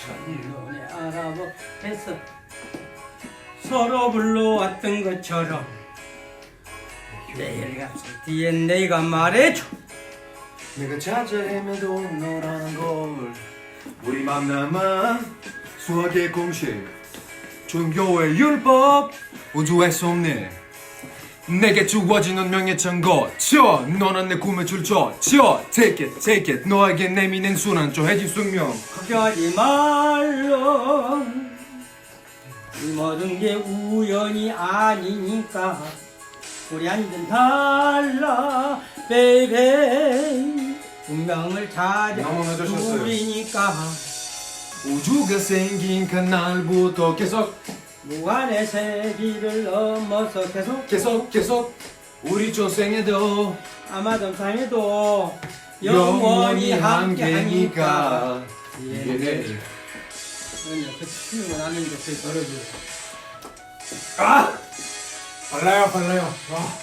첫눈에 알아보겠어. 서로 불러왔던 것처럼 내일 뒤엔 내가 말해줘. 내가 찾아 헤매도 너라는 걸 우리 만남은 수학의 공식 종교의 율법 우주의 섭리 내게 주어진 운명의 증거. 치어 너는 내 꿈의 줄쳐 치어 take it take it. 너에게 내미는 순한 조해진 숙명. 걱정하지 말라 이 모든 게 우연이 아니니까. 우리 완전 달라 베이베 운명을 찾아 너무 늦으셨어요. 우리니까. 우주가 생긴 그날부터 계속 무한의 세기를 넘어서 계속 계속 계속. 우리 조생에도 아마도 삶에도 영원히 함께하니까. 이게 내일 아니야 그 치는 건 아는데 그 걸어줘 아! 발라요 발라요. 아.